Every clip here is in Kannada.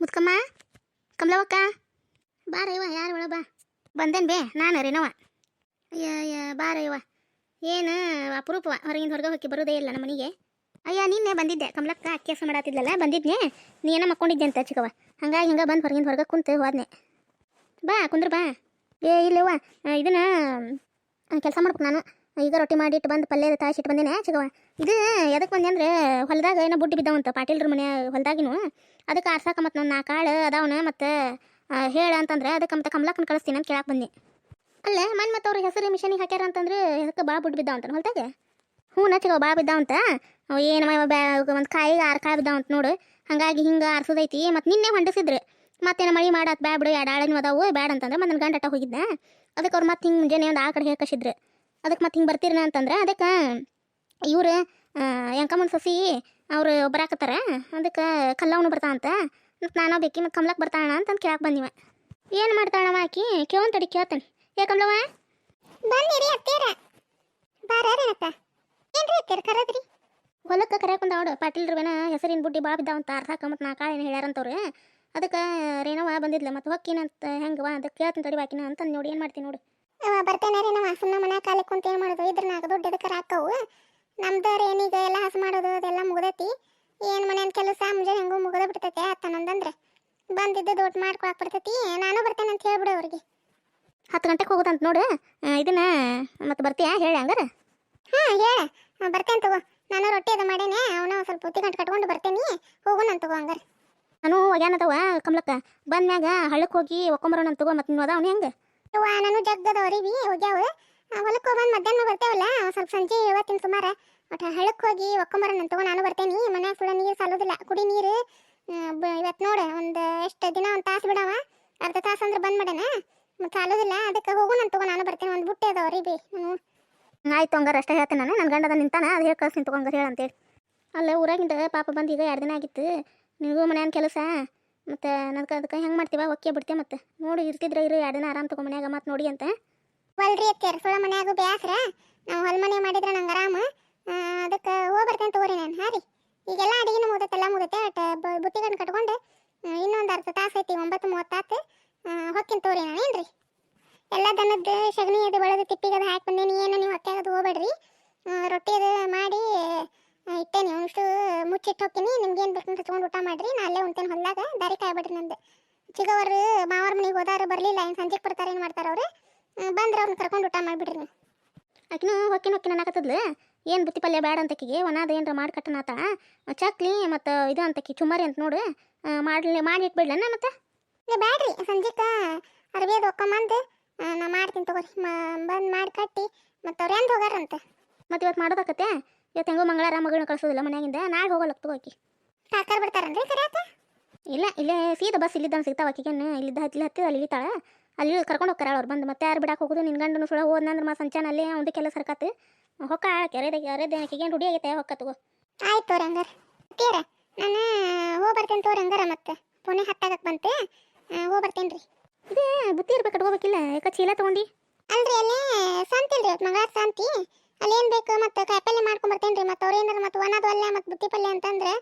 ಮುತ್ಕಮ್ಮ ಕಮಲವಕ್ಕ ಬಾರ ಇವ ಯಾರು ಒಳ ಬಾ. ಬಂದೇನು ಬೇ, ನಾನು ರೇನವ ಅಯ್ಯ ಬಾರ ಇವ ಏನು ಅಪರೂಪವ, ಹೊರಗಿಂದ ಹೊರಗೆ ಹೋಗಿ ಬರೋದೇ ಇಲ್ಲ ನಮ್ಮ ಮನೆಗೆ. ಅಯ್ಯ, ನಿನ್ನೆ ಬಂದಿದ್ದೆ. ಕಮಲಕ್ಕ ಅಕ್ಕಿ ಕೆಲಸ ಮಾಡತ್ತಿದ್ಲಲ್ಲ ನೀ ಏನೋ ಮಕ್ಕೊಂಡಿದ್ದೆ ಅಂತ ಚಿಕ್ಕವ ಹಂಗಾಗಿ ಹಿಂಗೆ ಬಂದು ಹೊರಗಿಂದ ಹೊರಗೆ ಕುಂತು ಹೋದ್ನೆ. ಬಾ, ಕುಂದ್ರ ಬಾ. ಏ, ಇಲ್ಲವ್ವ, ಇದನ್ನ ಕೆಲಸ ಮಾಡ್ಬೇಕು ನಾನು. ಈಗ ರೊಟ್ಟಿ ಮಾಡಿಟ್ಟು ಬಂದು ಪಲ್ಯ ತಾಯಿಸಿಟ್ಟು ಬಂದೇನೆ ಚಿಗವ ಇದು ಎದಕ್ಕೆ ಬಂದೆ ಅಂದ್ರೆ ಹೊಲದಾಗ ಏನೋ ಬುಡ್ಡಿ ಬಿದ್ದಾವಂತ ಪಾಟೀಲ್ರ ಮನೆ ಹೊಲದಾಗಿನ. ಅದಕ್ಕೆ ಆರ್ಸಾಕ ಮತ್ತು ನನ್ನ ಕಾಳು ಅದಾವನ ಮತ್ತು ಹೇಳ ಅಂತಂದ್ರೆ ಅದಕ್ಕೆ ಮತ್ತೆ ಕಮಲಾಕನ್ ಕಳಿಸ್ತೀನಿ ಅಂತ ಕೇಳಕ್ಕೆ ಬಂದೆ. ಅಲ್ಲೇ, ಮನ್ ಮತ್ತು ಅವ್ರ ಹೆಸರು ಮಿಷನಿಗೆ ಹಾಕ್ಯಾರ ಅಂತಂದ್ರೆ ಅದಕ್ಕೆ ಭಾಳ ಬುಡ್ಡಿ ಬಿದ್ದಾವಂತ ಹೊಲದಾಗ. ಹ್ಞೂ ನಚ್ಚಿಗವ ಭಾಳ ಬಿದ್ದಾವಂತ ಏನ ಒಂದು ಕಾಯಿಗೆ ಆರು ಕಾಳು ಬಿದ್ದಾವಂತ ನೋಡು. ಹಾಗಾಗಿ ಹಿಂಗೆ ಆರ್ಸೋದೈತಿ. ಮತ್ತು ನಿನ್ನೆ ಹೊಂಡಿಸಿದ್ರು. ಮತ್ತೇನು ಮಳೆ ಮಾಡತ್ ಬ್ಯಾ ಬಿಡು ಎರಡು ಆಳಿನ ಅದಾವು, ಬ್ಯಾಡ ಅಂತಂದ್ರೆ ಮತ್ತೆ ನನ್ನ ಗಂಡ ಅಟ್ಟ ಹೋಗಿದ್ದೆ ಅದಕ್ಕೆ ಅವ್ರು ಮತ್ತೆ ಹಿಂಗೆ ಮುಂಜಾನೆ ಒಂದು ಆ ಕಡೆ ಹೇಳ್ಕಸಿದ್ರು ಅದಕ್ಕೆ ಮತ್ತೆ ಹಿಂಗೆ ಬರ್ತೀರಿನ ಅಂತಂದ್ರೆ ಅದಕ್ಕೆ ಇವ್ರು ಎಂಕಮ್ಮನ ಸಸಿ ಅವರು ಬರಾಕತ್ತಾರ ಅದಕ್ಕೆ ಕಲ್ಲವನು ಬರ್ತಾ ಅಂತ. ಮತ್ತು ನಾನು ಬೇಕಿ ಮತ್ತು ಕಮ್ಲಕ್ಕೆ ಬರ್ತಾಣ ಅಂತಂದು ಕೇಳಕ್ಕೆ ಬಂದಿವ. ಏನು ಮಾಡ್ತಾಳವ ಆಕಿ? ತಡಿ ಕೇಳ್ತಾನೆ. ಏ ಕಮ್ಲವ ಬಂದಿರಿ ಅತ್ತೀರ. ಬಾರೇನಕ್ಕ ಏನ್ರಿ ಅತ್ತೀರ ಕರದ್ರಿ? ಹೊಲಕ್ಕೆ ಕರೆಯಕೊಂಡ ಅವಡು ಪಾಟೀಲ್ರವೇನ ಹೆಸರಿನ ಬುಡ್ಡಿ ಭಾಳ ಬಿದ್ದಾವಂತ ಅರ್ಧಾಕ ಮತ್ತು ನಾ ಕಾಳೇನು ಹೇಳ್ಯಾರಂತವ್ರು. ಅದಕ್ಕೆ ರೇಣವ ಬಂದಿದ್ಲ ಮತ್ತು ಹೊಕ್ಕಿನಂತ ಹೆಂಗವ ಅದಕ್ಕೆ ಕೇಳ್ತೀನಿ ತಡಿ ಬಾಕಿನ ಅಂತ ನೋಡಿ ಏನು ಮಾಡ್ತೀನಿ ನೋಡು. ಅವ ಬರ್ತೇನೆ ರೀ ನಮ್ಮ ಸುಮ್ಮನೆ ಮನೆ ಕಾಲಕ್ಕೆ ಕುಂತ ಏನು ಮಾಡೋದು? ಇದ್ರ ನಾಲ್ಕು ದುಡ್ಡು ಎದಕ್ಕೆ ಹಾಕವು ನಮ್ದು ಏನೀಗ ಎಲ್ಲ ಹಸು ಮಾಡೋದು ಅದೆಲ್ಲ ಮುಗ್ದೈತಿ. ಏನು ಮನೆಯ ಕೆಲಸ ಮುಂಜಾನೆ ಹೆಂಗೂ ಮುಗ್ದ ಬಿಡ್ತೈತೆ ಅತ್ತನೊಂದಂದ್ರೆ. ಬಂದಿದ್ದು ದೊಡ್ಡ ಮಾಡ್ಕೊಳಕ್ ಬಿಡ್ತೈತಿ ನಾನು ಬರ್ತೇನೆ ಅಂತ ಹೇಳ್ಬಿಡು ಅವ್ರಿಗೆ. ಹತ್ತು ಗಂಟೆಗೆ ಹೋಗುದಂತ ನೋಡು. ಇದನ್ನ ಮತ್ತೆ ಬರ್ತೀಯಾ? ಹೇಳಿ ಹಂಗಾರ. ಹಾಂ ಹೇಳ. ಬರ್ತೇನೆ ತಗೋ. ನಾನು ರೊಟ್ಟಿ ಅದು ಮಾಡೇನೆ. ಅವನ ಸ್ವಲ್ಪ ಬುತ್ತಿ ಗಂಟು ಕಟ್ಕೊಂಡು ಬರ್ತೇನೆ. ಹೋಗೋಣ ತಗೋ ಹಂಗಾರ. ನಾನು ಹೋಗ್ಯಾನದವ ಕಮಲಕ್ಕ. ಬಂದ್ಮ್ಯಾಗ ಹಳ್ಳಕ್ಕೆ ಹೋಗಿ ಒಕ್ಕೊಂಬರೋಣ ಅಂತ ತಗೋ ಮತ್ತೆ ನೀವು ಅದಾವನು ಹೆಂಗೆ? ಅವ್ವ ನಾನು ಜಗ್ಗದ ಹೊರಿವಿ ಹೋಗ್ಯಾವ. ಹೊಲಕ್ಕೆ ಹೋಗಿ ಮಧ್ಯಾಹ್ನ ಬರ್ತೇವಲ್ಲ ಸ್ವಲ್ಪ ಸಂಜೆ ಇವತ್ತಿನ ಸುಮಾರ. ಒಟ್ಟು ಹಳ್ಳಕ್ಕೆ ಹೋಗಿ ಒಕ್ಕೊಂಬರೋಣ ತಗೋ ನಾನು ಬರ್ತೇನೆ. ಮನ್ಯಾಗ ಸುಳ್ಳ ನೀರು ಸಾಲೋದಿಲ್ಲ. ಕುಡಿ ನೀರು ಇವತ್ತು ನೋಡು, ಒಂದು ಎಷ್ಟು ದಿನ ಒಂದು ತಾಸು ಬಿಡವ? ಅರ್ಧ ತಾಸು ಅಂದ್ರೆ ಬಂದ್ ಮಾಡೇನ? ಮತ್ತೆ ಸಾಲೋದಿಲ್ಲ, ಅದಕ್ಕೆ ಹೋಗೋಣ ತಗೋ ನಾನು ಬರ್ತೇನೆ. ಒಂದು ಬುಟ್ಟೆ ಅದಾವ ರೀ ನಾನು ಆಯ್ತು ಹಂಗಾರೆ ಅಷ್ಟೇ ಹೇಳ್ತೇನೆ ನಾನು. ನನ್ನ ಗಂಡದ ನಿಂತಾನ, ಅದು ಹೇಳಿ ಕಳ್ಸಿ ತಗೋ ಹಂಗಾರೆ ಹೇಳಂತೇಳಿ ಅಲ್ಲ, ಊರಾಗಿಂದ ಪಾಪ ಬಂದು ಈಗ ಎರಡು ದಿನ ಆಗಿತ್ತು. ನಿನಗೂ ಮನ್ಯಾನ ಕೆಲಸ. ಮತ್ತು ನನಗೆ ಅದಕ್ಕೆ ಹೆಂಗೆ ಮಾಡ್ತೀವ? ಒಕ್ಕೆ ಬಿಡ್ತೇವೆ ಮತ್ತೆ. ನೋಡಿ, ಇರ್ತಿದ್ರೆ ಇರು, ಎರಡು ದಿನ ಆರಾಮ್ ತಗೋ ಮನ್ಯಾಗ ಮತ್ತೆ ನೋಡಿ ಅಂತ. ಒಲ್ರಿ ಅತ್ಯಾರ ಸುಳ ಮನ್ಯಾಗು ಬ್ಯಾಸ್ರ. ನಾವು ಹೊಲ ಮನೆ ಮಾಡಿದ್ರೆ ನಂಗೆ ಆರಾಮ. ಅದಕ್ಕೆ ಹೋಗಿ ಬರ್ತೇನೆ ತಗೋರಿ ನಾನು, ಹಾಂ ರೀ. ಈಗೆಲ್ಲ ಅಡಿಗೆನೂ ಎಲ್ಲ ಮುಗುತ್ತೆ ಅಟ್ ಕಟ್ಕೊಂಡು ಇನ್ನೊಂದು ಅರ್ಧ ತಾಸು ಐತಿ, ಒಂಬತ್ತು ಮೂವತ್ತಾತು ಹೊಕ್ಕಿನ ತೋರಿ ನಾನು, ಏನ್ರಿ? ಎಲ್ಲ ದನದ ಸಗಣಿ ಅದು ಬಳದು ತಿಪ್ಪಿಗೆ ಅದು ಹಾಕಿ ಬಂದೇನಿ, ಏನು ನೀವು ಅದು ಹೋಗ್ಬೇಡ್ರಿ. ರೊಟ್ಟಿ ಅದು ಮಾಡಿ ಇಟ್ಟೇನಿ, ಒಂದಿಷ್ಟು ಮುಚ್ಚಿಟ್ಟು ಹೋಗ್ತೀನಿ. ನಿಮ್ಗೆ ಏನು ಬೇಕು ತೊಗೊಂಡು ಊಟ ಮಾಡಿರಿ, ನಾ ಅಲ್ಲೇ ಉಣ್ತೇನೆ ಹೊಲ್ದಾಗ. ದಾರಿ ಕಾಯ್ಬೇಡ್ರಿ ನಂದು. ಚಿಗವರು ಮಾವರ ಮನೆಗೆ ಹೋದಾರು, ಬರಲಿಲ್ಲ, ಏನು ಸಂಜೆಗೆ ಬರ್ತಾರೆ, ಏನು ಮಾಡ್ತಾರೆ ಅವ್ರು? ಬಂದ್ರೆ ಅವ್ರನ್ನ ಕರ್ಕೊಂಡು ಊಟ ಮಾಡಿಬಿಡ್ರಿ ನೀವು. ಆಕಿನೂ ಹೊಕ್ಕಿನ ಹೊಕ್ಕಿನ ಅನ್ನಕತ್ತದ್ಲು. ಏನು ಬುತ್ತಿ ಪಲ್ಯ ಬೇಡ ಅಂತಕಿಗೆ ಒಣದ ಏನರ ಮಾಡಿ ಕಟ್ಟನಾತ ಚಕ್ಲಿ ಮತ್ತು ಇದು ಅಂತಕಿ ಚುಮ್ಮರಿ ಅಂತ ನೋಡು. ಮಾಡಲಿ ಮಾಡಿ ಇಟ್ಬಿಡ್ಲನ ಮತ್ತೆ? ಇಲ್ಲ ಬ್ಯಾಡ್ರಿ. ಅದು ಒಕ್ಕ ಆ, ನಾ ಮಾಡ್ತೀನಿ ತಗೋರಿ ಬಂದು ಮಾಡಿ ಕಟ್ಟಿ ಮತ್ತು ಅವ್ರು ಎಂದು ಹೋಗಾರಂತ. ಮತ್ತು ಇವತ್ತು ಮಾಡೋದಕ್ಕತ್ತೆ ಇವತ್ತು ಹೆಂಗೋ ಮಂಗಳಾರ ಮಗಳನ್ನ ಕಳ್ಸೋದಿಲ್ಲ ಮನ್ಯಾಗಿಂದ. ನಾಳೆ ಹೋಗಲ್ಲ ತಗೋಕಿ. ಕಾಕರ್ ಬರ್ತಾರನ್ರಿ ಕರ್ಯಾಕ ಇಲ್ಲ ಇಲ್ಲೇ ಸೀದಾ ಬಸ್ ಇಲ್ಲಿದ್ದಂಗೆ ಸಿಗ್ತಾವ ಆಕಿಗೆ ಇಲ್ಲಿದ್ದ ಹತ್ತಿ ಹತ್ತಿದ ಅಲ್ಲಿ ಇಳಿತಾಳ. ಅಲ್ಲಿ ಕರ್ಕೊಂಡು ಹೋಗ್ತಾರೆ ಅವ್ರು. ಬಂದು ಮತ್ತೆ ಯಾರು ಬಿಡಕ್ಕೆ ಹೋಗೋದು? ನಿನ್ನ ಗಂಡನು ಸುಳ ಹೋದ್ನಂದ್ರೆ ಮಾ ಸಂಚಾನ ಅಲ್ಲೇ ಅವ್ನು ಕೆಲಸ ಸರ್ಕತ್ತು ಹೊಕ್ಕ ಕೆರೆದ ಕೆರೆದ ಆಕಿಗೇನು ರೂಢಿ ಆಗೈತೆ? ಹೊಕ್ಕ ತಗೋ. ಆಯ್ತು ತೋರಿ ಹಂಗಾರ. ತೀರ ನಾನು ಹೋಗಿ ಬರ್ತೇನೆ ತೋರಿ ಹಂಗಾರ ಮತ್ತೆ. ಪುಣೆ ಹತ್ತಾಗಕ್ಕೆ ಬಂತೆ. ಹೋಗಿ ಬರ್ತೇನೆ ರೀ. ಇದೇ ಬುತ್ತಿ ಇರ್ಬೇಕು ಹೋಗ್ಬೇಕಿಲ್ಲ? ಯಾಕೆ ಚೀಲ ತೊಗೊಂಡು? ಅಲ್ರಿ ಅಲ್ಲಿ ಸಂತಿ ಇಲ್ರಿ ಇವತ್ತು ಮಂಗಳಾರ ಸಂತಿ ಏನು ಬೇಕು ಮತ್ತು ಕಾಯಿಪಲ್ಲೆ ಮಾಡ್ಕೊಂಡು ಬರ್ತೇನೆ ರೀ. ಮತ್ತು ಅವ್ರು ಏನಾರ ಮತ್ತು ಒಣದು ಅಲ್ಲೇ ಮತ್ತು ಬುತ್ತಿ ಪಲ್ಯ ಅಂತಂದ್ರೆ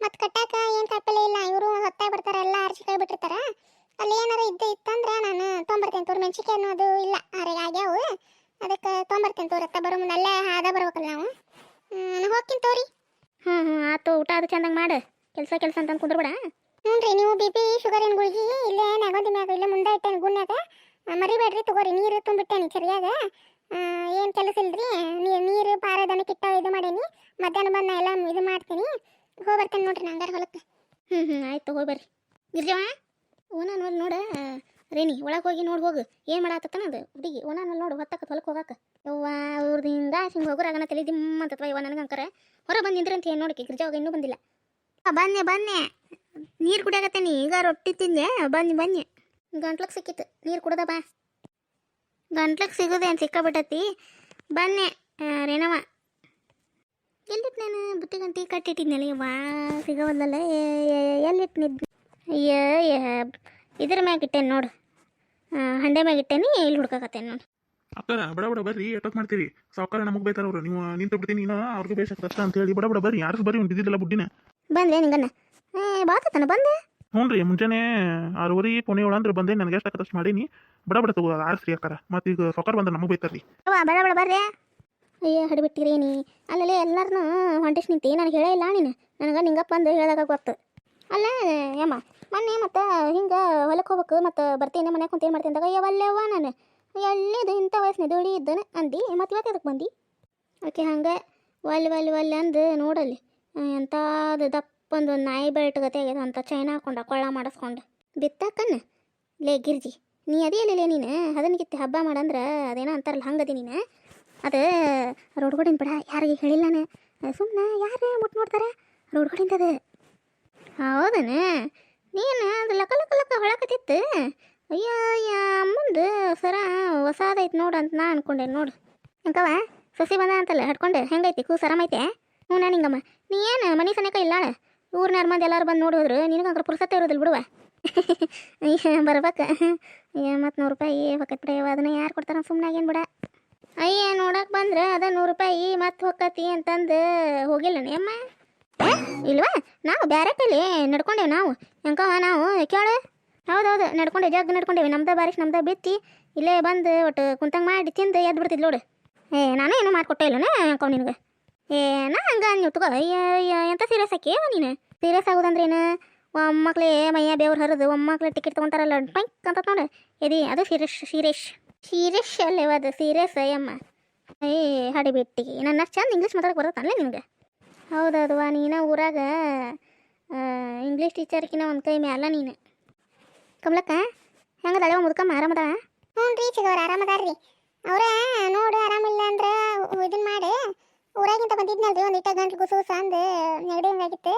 ಮತ್ತೆ ಕಟ್ಟಾಕ ಏನು ಕಾಯಿಪಲ್ಲೆ ಇಲ್ಲ. ಇವರು ಹೊತ್ತಾಗಿ ಬರ್ತಾರೆ ಎಲ್ಲ ಅರ್ಚಿಕಾಯಿ ಬಿಟ್ಟಿರ್ತಾರ. ಅಲ್ಲಿ ಏನಾರ ಇದ್ದ ಇತ್ತಂದ್ರೆ ನಾನು ತೊಂಬರ್ತೇನೆ ತೋರ್ ಮೆಣಸಿಕಾಯಿ ಅದು ಇಲ್ಲ. ಅರೆಗೆ ಆಗ್ಯಾವು ಅದಕ್ಕೆ ತೊಂಬರ್ತೇನೆ ತೋರಿ ಅತ್ತ ಬರೋ ಮುಂದೆ ಅಲ್ಲೇ ಹಾದ ಬರ್ಬೇಕಲ್ಲ ನಾವು. ನಾನು ಹೋಗ್ತೀನಿ ತೋರಿ. ಹ್ಞೂ ಹ್ಞೂ ಆತು ಊಟ ಅದು ಚಂದಂಗೆ ಮಾಡು. ಕೆಲಸ ಕೆಲಸ ಅಂತ ಕುಂದ್ರಬೇಡ. ಹ್ಞೂ ರೀ ನೀವು ಬಿ ಪಿ ಶುಗರ್ ಏನು ಗುಳಿಗೆ ಇಲ್ಲೇ ನಗೊಂದಿ ಮ್ಯಾಗ ಇಲ್ಲೇ ಮುಂದೆ ಇಟ್ಟೇನೆ ಗುಣ್ಯಾಗ ಮರಿಬೇಡ್ರಿ ತಗೋರಿ ನೀರು ತುಂಬಿಟ್ಟೇನಿ ಸರಿಯಾಗ. ಏನು ಕೆಲಸ ಇಲ್ರಿ ನೀರು ನೀರು ಪಾರ ದನಕ್ಕೆ ಇಟ್ಟ ಇದು ಮಾಡೇನಿ. ಮಧ್ಯಾಹ್ನ ಬಂದು ಎಲ್ಲ ಇದು ಮಾಡ್ತೀನಿ. ಹೋಗಿ ಬರ್ತೇನೆ ನೋಡ್ರಿ ನಂಗಾರ ಹೊಲಕ್ಕೆ ಹ್ಞೂ ಹ್ಞೂ ಆಯ್ತು ಹೋಗಿ ಬರ್ರಿ. ಗಿರ್ಜವ ಓನಾನ್ ಅಲ್ಲಿ ನೋಡ, ರೇಣಿ, ಒಳಗೆ ಹೋಗಿ ನೋಡಿ ಹೋಗು. ಏನು ಮಾಡಾತನ ಅದು? ಹುಡುಗಿ ಓನಾನ್ ಅಲ್ಲಿ ನೋಡು ಹೊತ್ತಕ್ಕ ಹೊಲಕ್ಕೆ ಹೋಗಾಕ. ಯವ್ವ, ಅವ್ರದಿಂದ ಹಿಂಗ ಅಗಣ ತಲೆ ದಿಮ್ಮ ಅಂತತ್ವ ಇವ ನನಗೆ ಅಂಕರ. ಹೊರ ಬಂದಿದ್ರೆ ಅಂತ ಏನು ನೋಡಕ್ಕೆ ಗಿರ್ಜಾವಾಗ ಇನ್ನೂ ಬಂದಿಲ್ಲ. ಬನ್ನಿ ಬನ್ನಿ. ನೀರು ಕುಡಿಯಾಕತ್ತೇನಿ. ಈಗ ರೊಟ್ಟಿ ತಿಂದೆ. ಬನ್ನಿ ಬನ್ನಿ. ಗಂಟ್ಲಕ್ಕೆ ಸಿಕ್ಕಿತ್ತು. ನೀರು ಕುಡ್ದ ಬಾ. ಗಂಟ್ಲಕ್ಕೆ ಸಿಗೋದೇನು ಸಿಕ್ಕಾಬಿಟ್ಟತಿ ಬನ್ನಿ ರೇಣವ. ಎಲ್ಲಿಟ್ಟು ನಾನು? ಬುತ್ತಿ ಗಂಟಿ ಕಟ್ಟಿಟ್ಟಿದ್ನಲ್ಲ ವಾ ಸಿಗವಲ್ಲಲ್ಲ ಎಲ್ಲಿಟ್ಟು ನಿದ್ ಅಯ್ಯ ಯಾ ಇದ್ರ ಮ್ಯಾಗ ಇಟ್ಟೇನೆ ನೋಡು ಹಂಡೆ ಮ್ಯಾಗ ಇಟ್ಟೇನಿ ಇಲ್ಲಿ ಹುಡ್ಕಾಕತ್ತೇನೆ ನೋಡು. ಅಕ್ಕರ ಬಡ ಬಡ ಬರ್ರಿ ಎಷ್ಟೊತ್ತು ಮಾಡ್ತೀರಿ? ಸಾವುಕಾರ ನಮಗೆ ಬೈತಾರ ಅವರು. ನೀವು ನಿಂತು ಬಿಡ್ತೀನಿ ನೀನು ಅವ್ರಿಗೆ ಬೇಸಕ್ಕೆ ಕಷ್ಟ ಅಂತ ಹೇಳಿ. ಬಡ ಬಡ ಬರ್ರಿ. ಯಾರು ಬರ್ರಿ ಒಂದು ಇದ್ದಿದ್ದಲ್ಲ ಬುಡ್ಡಿನ? ಬಂದೆ ನಿಂಗನ್ನ. ಏ ಬಾತತನ ಬಂದೆ. ಹ್ಞೂ ರೀ ಮುಂಜಾನೆ ಆರೂವರೆ ಪುಣೆ ಒಳ ಅಂದ್ರೆ ಬಂದೆ. ನನಗೆ ಎಷ್ಟು ಅಷ್ಟು ಮಾಡೀನಿ. ಬಡ ಬಡ ತಗೋ ಆರಿಸ್ರಿ ಅಕ್ಕಾರ. ಮತ್ತು ಈಗ ಸೊಕರ್ ಬಂದ್ರೆ ನಮಗೆ ಬೈತಾರ್ರಿ ಬಡ ಬಡ ಬೇಡ ಬೇಡ ಬರ್ರಿ. ಅಯ್ಯ ಹಡಿಬಿಟ್ಟಿರಿ ನೀ ಅಲ್ಲಲ್ಲಿ ಎಲ್ಲರನ್ನೂ ಹೊಂಟಿಸ್ ನಿಂತಿ. ನನಗೆ ಹೇಳೇ ಇಲ್ಲ ನೀನು. ನನಗೆ ನಿಂಗಪ್ಪ ಅಂದು ಹೇಳಿದಾಗ ಗೊತ್ತು. ಅಲ್ಲ ಯಮ್ಮ. ಮೊನ್ನೆ ಮತ್ತು ಹಿಂಗೆ ಹೊಲಕ್ಕೆ ಹೋಗ್ಬೇಕು, ಮತ್ತು ಬರ್ತೀನಿ, ಮನ್ಯಾಗ ಕುಂತ ಏನು ಮಾಡ್ತೀನಿ ಅಂದಾಗ ಯಾವಲ್ಲೇವ ನಾನು. ಎಲ್ಲಿದು ಇಂಥ ವಯಸ್ಸಿನ ದುಡಿ ಇದ್ದಾನೆ? ಅಂದು. ಮತ್ತು ಇವತ್ತು ಅದಕ್ಕೆ ಬಂದು? ಓಕೆ ಹಂಗೆ ಒಲ್ ಒಲ್ ಒಲ್ ಅಂದು ನೋಡಲ್ಲಿ. ಎಂಥದ್ದು ದಪ್ಪಂದು ನಾಯಿ ಬೆಲ್ಟ್ ಗತೆ ಆಗ್ಯದ ಅಂತ ಚೈನಾ ಹಾಕೊಂಡ, ಕೊಳ್ಳ ಮಾಡಿಸ್ಕೊಂಡು. ಬಿತ್ತಾಕನ್ನ ಲೇ, ಗಿರ್ಜಿ, ನೀ ಅದೇ ಅಲ್ಲೇ ನೀನು? ಅದನ್ನ ಕಿತ್ತಿ ಹಬ್ಬ ಮಾಡಂದ್ರೆ ಅದೇನೋ ಅಂತಾರಲ್ಲ, ಹಂಗದಿ ನೀನು? ಅದು ರೋಡ್ಗೋಡಿನ ಬಿಡ, ಯಾರಿಗೆ ಹೇಳಿಲ್ಲ ನಾನು. ಸುಮ್ಮನೆ ಯಾರೇ ಮುಟ್ಟು ನೋಡ್ತಾರೆ, ರೋಡ್ಗೋಡಿಂದದು? ಹೌದನ? ನೀನು ಅದು ಲಕ ಲಕ ಲಕ ಹೊಳಕತ್ತಿತ್ತು ಅಯ್ಯೋ ಮುಂದೆ ಸರ ಹೊಸಾದೈತೆ ನೋಡು ಅಂತ ನಾ ಅನ್ಕೊಂಡೆ, ನೋಡು. ಅಂಕವ, ಸಸಿ ಬಂದ ಅಂತಲ್ಲ ಹಿಡ್ಕೊಂಡು ಹೆಂಗೈತಿ, ಕೂ ಸರಮೈತೆ ಹ್ಞೂ ನಾನು ಹಿಂಗಮ್ಮ. ನೀ ಏನು, ಮನೆ ಸನೇಕ ಇಲ್ಲ ಊರಿನ ಮಂದಿ ಎಲ್ಲರೂ ಬಂದು ನೋಡಿ ಹೋದ್ರು ನಿನಗಂಕ್ರ ಪುರ್ಸತ್ತೆ ಇರೋದಿಲ್ಲ ಬಿಡುವ? ಬರ್ಬೇಕು. ಮತ್ತು ನೂರು ರೂಪಾಯಿ ಹೊಕ್ಕತ್ ಬಿಡ ಅದನ್ನ ಯಾರು ಕೊಡ್ತಾರ ಸುಮ್ಮನೆ ಆಗೇನು ಬಿಡ. ಅಯ್ಯ ನೋಡಕ್ಕೆ ಬಂದ್ರೆ ಅದ ನೂರು ರೂಪಾಯಿ, ಮತ್ತೆ ಹೊಕ್ಕತಿ ಅಂತಂದು ಹೋಗಿಲ್ಲ ಅಮ್ಮ? ಇಲ್ವಾ? ನಾವು ಬ್ಯಾರೆ ಕೈಲಿ ನಡ್ಕೊಂಡೇವು ನಾವು. ಹೆಂಕವ ನಾವು ಕೇಳು. ಹೌದೌದು ನಡ್ಕೊಂಡೇವು ಜಗ್ ನಡ್ಕೊಂಡೇವಿ. ನಮ್ದ ಬಾರಿಶ್, ನಮ್ದ ಬಿತ್ತಿ. ಇಲ್ಲೇ ಬಂದು ಒಟ್ಟು ಕುಂತಂಗೆ ಮಾಡಿ ತಿಂದು ಎದ್ದು ಬಿಡ್ತಿದ್ ನೋಡು. ಏ, ನಾನು ಏನೂ ಮಾಡಿಕೊಟ್ಟೆ ಇಲ್ಲನ ಅಂಕವ್ ನಿನಗೆ? ಏ, ನಾ ಹಂಗ ನೀವು ತಗೋ. ಎಂತ ಸೀರಿಯಸ್ ಆಕಿ ನೀನು? ಸೀರಿಯಸ್ ಆಗೋದಂದ್ರೇನು ಒಮ್ಮಕ್ಳೇ ಮೈಯ ಬೇವ್ರು ಹರಿದು ಒಮ್ಮಕ್ಳೇ ಟಿಕೆಟ್ ತೊಗೊಂತಾರಲ್ಲ ಪೈಕ್ ಅಂತ ನೋಡು. ಎದಿ, ಅದು ಸೀರೇಶ್ ಸೀರಿಯಸ್ ಸೀರಿಯಸ್ ಅಲ್ಲೇವ ಅದು ಸೀರಿಯಸ್ ಅಯ್ಯಮ್ಮ ಏ ಹಡಿಬಿಟ್ಟಿ ನನ್ನ ಚಂದ ಇಂಗ್ಲೀಷ್ ಮಾತಾಡಕ್ಕೆ ಬರುತ್ತಲ್ಲ ನಿನಗೆ? ಹೌದೌದುವ ನೀನ ಊರಾಗ ಇಂಗ್ಲೀಷ್ ಟೀಚರ್ಕಿನ ಒಂದು ಕೈ ಮ್ಯಾಲ ನೀನು. ಕಮಲಕ್ಕ ಹೆಂಗದಾಳೆ ಮುದ್ಕಮ್ಮ ಆರಾಮದವ ಹ್ಞೂ ರೀ ಚಿಗವ್ರ ಆರಾಮದಾರ್ರಿ. ಅವ್ರ ನೋಡು ಆರಾಮಿಲ್ಲ ಅಂದ್ರೆ ಇದನ್ನ ಮಾಡಿ. ಊರಾಗಿಂತ ಬಂದಿದ್ನಲ್ರಿ ಒಂದು ಇಟ್ಟ ಗಂಟ್ಲು ಗುಸೂಸ ಅಂದು ನೆಗಡಿ ಹಂಗಾಗಿತ್ತು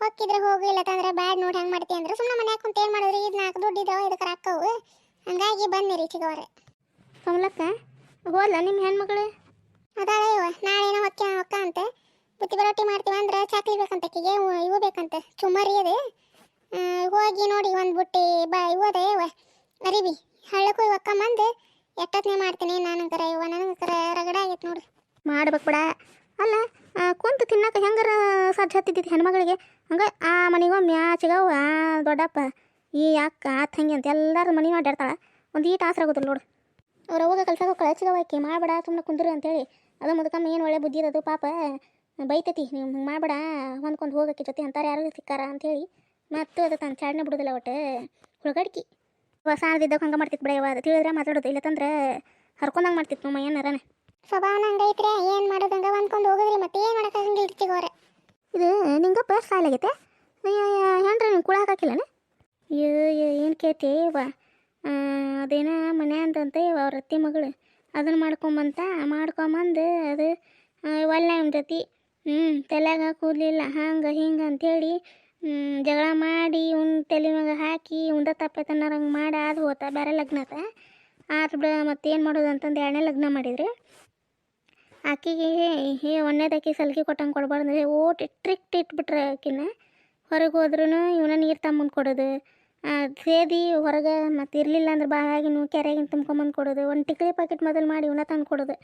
ಹೋಗಿದ್ರೆ ಹೋಗಿ ಇಲ್ಲ ತಂದ್ರೆ ಬ್ಯಾಡ್ ನೋಡಿ ಹೆಂಗೆ ಮಾಡ್ತಿ ಅಂದ್ರೆ. ಸುಮ್ಮನೆ ಮನ್ಯಾಗ ಕುಂತ ಏನು ಮಾಡಿದ್ರಿ? ಇದು ನಾಲ್ಕು ದುಡ್ಡು ಇದಾವೆ ಇದಕ್ಕೆ ಹಾಕವು. ಹಂಗಾಗಿ ಬನ್ನಿ ರೀ ಚಿಗವ್ರೆ. ಕಮಲಕ್ಕ ಹೋಲ್ಲ ನಿಮ್ಮ ಹೆಣ್ಮಗಳು? ಅದಾಳೆ ಇವ ನಾಳೆನೋ ಹೊಕ್ಕ ಹೊಕ್ಕ ಅಂತ. ಬುತ್ತಿ ಬರೋಟಿ ಮಾಡ್ತೀವಿ ಅಂದ್ರೆ ಚಾಕ್ಲಿ ಬೇಕಂತ ಆಕಿಗೆ ಇವು ಬೇಕಂತ. ಚುಮ್ಮರಿ ಅದು. ಹೋಗಿ ನೋಡಿ ಒಂದು ಬುಟ್ಟಿ, ಬಾ, ಇವು ಅದ ಇವ ಅರಿವಿ. ಹಳ್ಳಕ್ಕೂ ಒಕ್ಕಂಬಂದು ಎಷ್ಟೊತ್ತನೇ ಮಾಡ್ತೀನಿ ನನಗರ ಇವ ನನಗರ ರಗಡ ಆಗೈತೆ ನೋಡಿ. ಮಾಡ್ಬೇಕು ಬಿಡ. ಅಲ್ಲ ಕುಂತು ತಿನ್ನಕ್ಕೆ ಹೆಂಗಾರ ಸಜ್ಜ ಹತ್ತಿದ್ದಿತ್ತು ಹೆಣ್ಮಗಳಿಗೆ? ಹಂಗೆ ಆ ಆಚೆಗವ್ವ ಆ ದೊಡ್ಡಪ್ಪ, ಈ ಅಕ್ಕ ಆತ ಹಂಗೆ ಅಂತ ಎಲ್ಲರೂ ಮನೆ ಅಡ್ಡಾಡ್ತಾಳೆ ಒಂದು ಈಟ್ ಆಸರ ಆಗೋದಿಲ್ಲ ನೋಡು. ಅವ್ರ ಹೋಗ ಚಿಗವ್ವ ಮಾಡ್ಬೇಡ ಮಾಡಬೇಡ ಸುಮ್ಮನೆ ಕುಂದ್ರು ಅಂತೇಳಿ. ಅದು ಮುದಕಮ್ಮ ಏನು ಒಳ್ಳೆ ಬುದ್ಧಿ ಇರೋದು ಪಾಪ. ಬೈತೈತಿ ನೀವು ಹಿಂಗೆ ಮಾಡಬೇಡ ಹೊಂದ್ಕೊಂಡು ಹೋಗಕ್ಕೆ ಜೊತೆ ಅಂತಾರೆ ಯಾರು ಸಿಕ್ಕಾರ ಅಂತೇಳಿ. ಮತ್ತು ಅದು ತನ್ನ ಚಾಡನೆ ಬಿಡೋದಿಲ್ಲ ಒಟ್ಟು ಹುಡುಗಡ್ಕಿ. ಸಾಣದಿದ್ದಾಗ ಹಂಗೆ ಮಾಡ್ತಿತ್ತು ಬಿಡ ಅದು ತಿಳಿದ್ರೆ ಮಾತಾಡೋದು ಇಲ್ಲ ತಂದ್ರೆ ಹರ್ಕೊಂಡಂಗೆ ಮಾಡ್ತಿತ್ತು ನಮ್ಮ ಏನಾರನೇ ಸ್ವಭಾವನ ಹಂಗೈತ್ರೆ ಏನು ಮಾಡೋದಂಗ ಹೊಂದ್ಕೊಂಡು ಹೋಗೋದ್ರಿ ಮತ್ತೆ ಏನು ಮಾಡೋಕ್ಕಾಗಂಗಿಲ್ಲ ಇರ್ತಿಗೋರೆ ಇದು ನಿಂಗಪ್ಪ ಸಾಲಾಗೈತೆ ಹೆಣ್ರಿ ನೀವು ಕುಳ ಹಾಕಿಲ್ಲನ ಅಯ್ಯೋ ಏನು ಕೇತಿ ವಾ ಅದೇನ ಮನೆ ಅಂತಂತೆ ಅವ್ರ ಅತ್ತೆ ಮಗಳು. ಅದನ್ನು ಮಾಡ್ಕೊಂಬಂತ ಮಾಡ್ಕೊಂಬಂದು ಅದು ಒಳ್ಳೆ ನಮ್ಮ ಜೊತೆ ಹ್ಞೂ ತಲೆಯಾಗ ಕೂದಲಿಲ್ಲ ಹಂಗೆ, ಹಿಂಗೆ ಅಂಥೇಳಿ ಜಗಳ ಮಾಡಿ ಉನ್ ತಲೆ ಮ್ಯಾಗ ಹಾಕಿ, ಉಂಡ ತಪ್ಪೈತನ್ನೋರಂಗೆ ಮಾಡಿ ಅದು ಹೋತ ಬೇರೆ ಲಗ್ನತ ಆದ್ರ ಬಿಡ, ಮತ್ತೇನು ಮಾಡೋದು ಅಂತಂದು ಎರಡನೇ ಲಗ್ನ ಮಾಡಿದ್ರಿ. ಆಕಿಗೆ ಹೇ ಒಂದೇದಾಕಿ ಸಲ್ಗಿ ಕೊಟ್ಟಂಗೆ ಕೊಡ್ಬಾರ್ದು ಓಟ್, ಟ್ರಿಕ್ಟ್ ಇಟ್ಬಿಟ್ರೆ ಆಕಿನ. ಹೊರಗೆ ಹೋದ್ರೂ ಇವನ ನೀರು ತಮ್ಮಂದು ಕೊಡೋದು. ಸೇದಿ ಹೊರಗೆ ಮತ್ತು ಇರಲಿಲ್ಲ ಅಂದ್ರೆ ಬಾಯಾಗಿನ ಕೆರೆಗಿನ ತುಂಬ್ಕೊಂಬಂದು ಕೊಡೋದು. ಒಂದು ಟಿಕ್ಲಿ ಪ್ಯಾಕೆಟ್ ಮೊದಲು ಮಾಡಿ ಇವನ ತಂದು ಕೊಡೋದು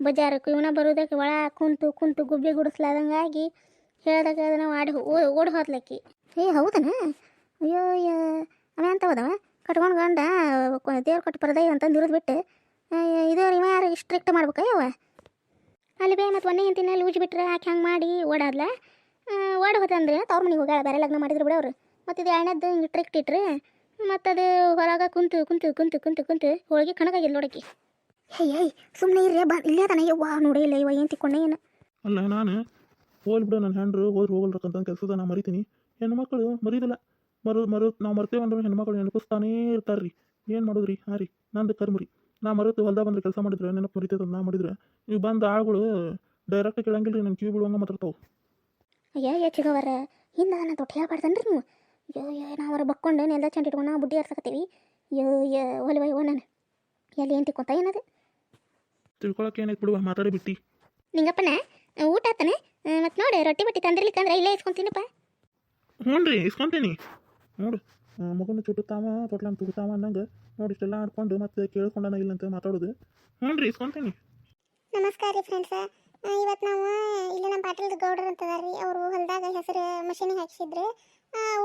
ಬಜಾರಕ್ಕೆ. ಇವನ ಬರೋದಕ್ಕೆ ಒಳ ಕುಂತು ಕುಂತು ಗುಬ್ಬಿ ಗುಡಿಸ್ಲಾದಂಗಾಗಿ ಹೇಳ್ದಾಗ ಅದನ್ನ ಆಡಿ ಓಡಿ ಹೋದ್ಲಕ್ಕಿ. ಏ, ಹೌದನ? ಅಯ್ಯೋ ಅವ ಅಂತ ಹೋದವ? ಕಟ್ಕೊಂಡು ಗಂಡ ದೇವ್ರ ಕೊಟ್ಟು ಪರದೈ ಅಂತಂದು ಇರೋದು ಬಿಟ್ಟು. ಇದು ಇವ ಯಾರು ಸ್ಟ್ರಿಕ್ಟ್ ಮಾಡ್ಬೇಕಾ ಯವ್ವ ಅಲ್ಲಿ ಬೇ ಮತ್ತು ಒಂದೇ ಹಿಂತಿನಲ್ಲಿ ಉಜ್ಬಿಟ್ರೆ ಆಕೆ ಹಂಗೆ ಮಾಡಿ ಓಡಾದ್ಲ. ಓಡ್ ಹೋತಂದ್ರೆ ತವ್ರ ಮನೆಗೆ ಹೋಗ್ಯಾಳ. ಬೇರೆ ಲಗ್ನ ಮಾಡಿದ್ರು ಬಿಡವ್ರು ಮತ್ತು ಇದು ಎಣ್ಣೆದ್ದು ಹಿಂಗೆ ಟ್ರಿಕ್ಟ್ ಇಟ್ರೆ ಮತ್ತು ಅದು ಹೊರಗೆ ಕುಂತು ಕುಂತು ಕುಂತು ಕುಂತು ಕುಂತು ಹೋಳಿಗೆ ಕಣಗಾಗಿಲ್ಲ ನೋಡಕ್ಕೆ. ಹೇ ಏಯ್ ಸುಮ್ಮನೆ ಇರ್ರಿ ಬಾ ಇಲ್ಲೇ ತಾನೆ ಯವ್ವ ನೋಡೇ ಇಲ್ಲ ಇವ ಏನು ತಿಕ್ಕೊಂಡೆ ಏನು. ಅಲ್ಲ ನಾನು ಹೋಲ್ ಬಿಡು ನನ್ನ ಹೆಂಡ್ರು ಹೋದ್ರೆ ಹೋಗಲ್ರಕ್ಕಂತ ಕೆಲಸದ ನಾ ಮರಿತೀನಿ. ಹೆಣ್ಮಕ್ಳು ಮರೀದಿಲ್ಲ. ಮರು ಮರು ನಾವು ಮರ್ತೇವೆ ಅಂದ್ರೆ ಹೆಣ್ಮಕ್ಳು ನೆನಪಿಸ್ತಾನೇ ಇರ್ತಾರೆ ರೀ ಏನು ಮಾಡೋದ್ರಿ? ಹಾಂ ರೀ ನಂದು ಕರ್ಮರಿ. ನಾ ಮರೆತು ಹೊಲ್ದಾಗ ಬಂದ್ರೆ ಕೆಲಸ ಮಾಡಿದ್ರೆ ನೆನಪು ಮರಿತೈತೆ ನಾ ಮಾಡಿದ್ರೆ ನೀವು ಬಂದು ಆಳುಗಳು ಡೈರೆಕ್ಟ್ ಕೇಳಂಗಿಲ್ಲ ರೀ ನನ್ನ ಕಿವಿ ಬೀಳುವಂಗೆ ಮಾತಾಡ್ತಾವೆ. ಅಯ್ಯ ಚಿಗವರ ಹಿಂದೆ ನಾನು ತೊಟ್ಟು ಹೇಳ್ಬಾರ್ದನ್ರಿ ನೀವು. ಅಯ್ಯೋ ಅಯ್ಯೋ ನಾವು ಅವರ ಬಕ್ಕೊಂಡು ನೆಲ್ದ ಚಂಟ ಇಟ್ಕೊಂಡು ನಾವು ಬುಡ್ಡಿ ಆಡ್ಸಕತ್ತೀವಿ ಅಯ್ಯೋ ಅಯ್ಯೋ ಒಲ್ವ ಇವ ನಾನು ಎಲ್ಲಿ ಏನು ತಿಕ್ಕೊಂತ ಏನದು? ತಿಳ್ಕೊಳಕ್ಕೆ ಏನೈತೆ ಬಿಡುವ ಮಾತಾಡಿ ಬಿಟ್ಟಿ. ನಿಂಗಪ್ಪನ ಊಟ ಆತಾನೆ? ಮತ್ತೆ ನೋಡಿ ರೊಟ್ಟಿ ಬಟ್ಟಿ ತಂದಿರ್ಲಿಕ್ಕಂದ್ರೆ ಇಲ್ಲೇ ಇಸ್ಕೊಂತೀನಪ್ಪ ಹ್ಞೂ ರೀ ಇಸ್ಕೊಂತೀನಿ. ನೋಡು ಮಗನ ಚುಟ್ಟುತ್ತಾವ ತೊಟ್ಲನ್ನು ತುಗುತ್ತಾವ ಅನ್ನಂಗೆ. ನೋಡಿ ಇಷ್ಟೆಲ್ಲ ಆಡ್ಕೊಂಡು ಮತ್ತೆ ಕೇಳ್ಕೊಂಡನ ಇಲ್ಲ ಅಂತ ಮಾತಾಡೋದು. ಹ್ಞೂ ರೀ ಇಸ್ಕೊಂತೀನಿ. ನಮಸ್ಕಾರ ರೀ ಫ್ರೆಂಡ್ಸ. ಇವತ್ತು ನಾವು ಇಲ್ಲಿ ನಮ್ಮ ಪಾಟೀಲ್ ಗೌಡ್ರು ಅಂತದಾರ ರೀ ಅವರು ಹೊಲದಾಗ ಹೆಸರು ಮಷಿನಿಗೆ ಹಾಕ್ಸಿದ್ರು.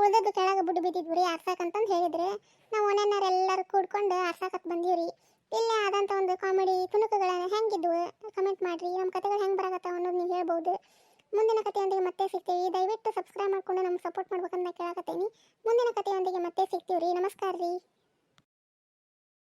ಉಳ್ದದ್ದು ಕೆಳಗೆ ಬಿಟ್ಟು ಬಿದ್ದಿದ್ವಿ ರೀ ಅಂತ ಹೇಳಿದ್ರೆ ನಾವು ಓಣ್ಯನಾರ ಎಲ್ಲರೂ ಕೂಡ್ಕೊಂಡು ಆರ್ಸಾಕತ್ ಬಂದೀವಿ ರೀ ಇಲ್ಲೇ ಆದಂಥ ಒಂದು ಕಾಮಿಡಿ ತುಣುಕುಗಳನ್ನ ಹೆಂಗಿದ್ವು ಕಮೆಂಟ್ ಮಾಡಿರಿ, ನಮ್ಮ ಕತೆಗಳು ಹೆಂಗೆ ಬರಕತ್ತಾವ ಅನ್ನೋದು ನೀವು ಹೇಳ್ಬೋದು. ಮುಂದಿನ ಕಥೆಯೊಂದಿಗೆ ಮತ್ತೆ ಸಿಗ್ತೀವಿ. ದಯವಿಟ್ಟು ಸಬ್ಸ್ಕ್ರೈಬ್ ಮಾಡ್ಕೊಂಡು ನಮ್ಗೆ ಸಪೋರ್ಟ್ ಮಾಡ್ಬೇಕಂತ ಕೇಳಕತ್ತೀನಿ. ಮುಂದಿನ ಕಥೆಯೊಂದಿಗೆ ಮತ್ತೆ ಸಿಗ್ತೀವಿ ರೀ ನಮಸ್ಕಾರ ರೀ